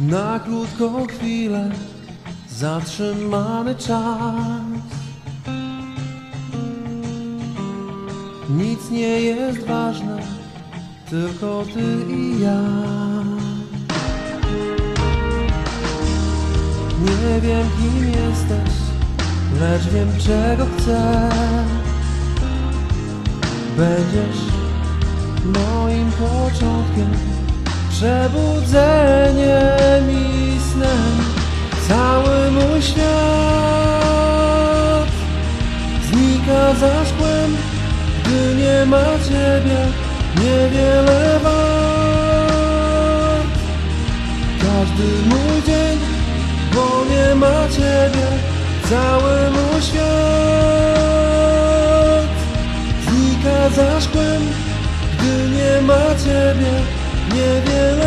Na krótką chwilę zatrzymany czas. Nic nie jest ważne, tylko ty i ja. Nie wiem kim jesteś, lecz wiem czego chcę. Będziesz moim początkiem, przebudzeniem i snem. Cały mój świat znika za szkłem, gdy nie ma ciebie, niewiele wart. Każdy mój dzień, bo nie ma ciebie, cały mój świat znika za szkłem, gdy nie ma ciebie, niewiele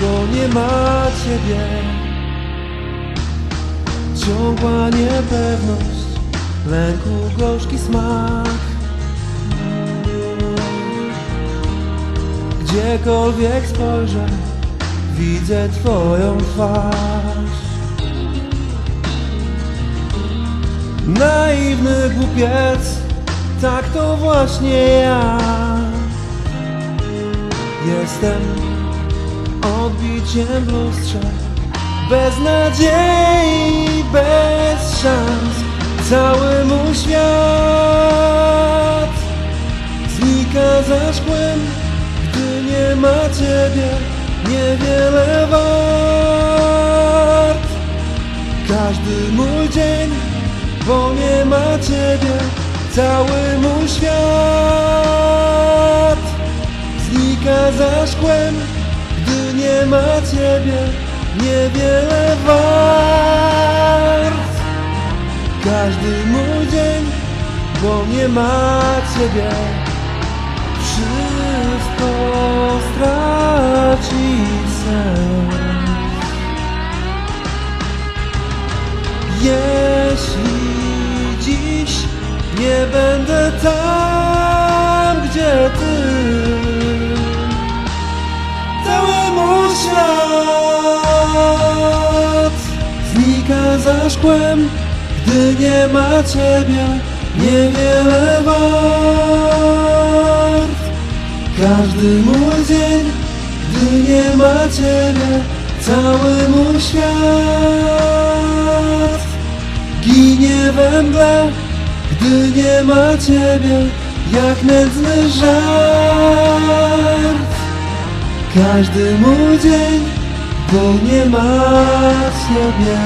bo nie ma ciebie. Ciągła niepewność, lęku gorzki smak. Gdziekolwiek spojrzę, widzę Twoją twarz. Naiwny głupiec, tak to właśnie ja. Jestem odbiciem w lustrze, bez nadziei, bez szans. Cały mój świat znika za szkłem, gdy nie ma ciebie, niewiele wart. Każdy mój dzień, bo nie ma ciebie, cały mój świat znika za szkłem, gdy nie ma ciebie, niewiele wart. Każdy mój dzień, bo nie ma ciebie, wszystko straci sens. Jeśli dziś nie będę tam, za szkłem, gdy nie ma ciebie, niewiele wart. Każdy mój dzień, gdy nie ma ciebie, cały mój świat ginie we mgle, gdy nie ma ciebie, jak nędzny żart. Każdy mój dzień, bo nie ma ciebie.